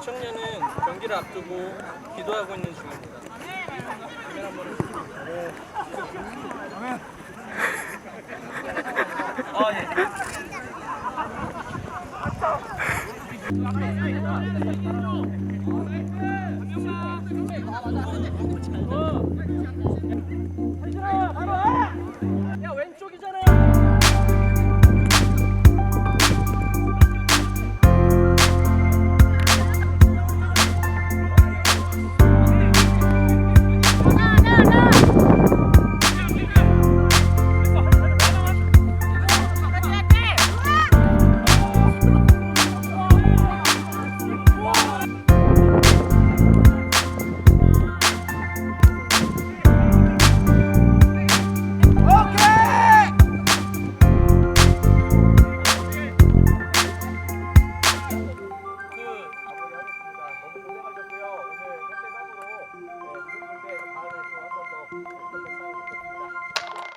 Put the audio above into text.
청년은 경기를 앞두고 기도하고 있는 중입니다. 아, 예.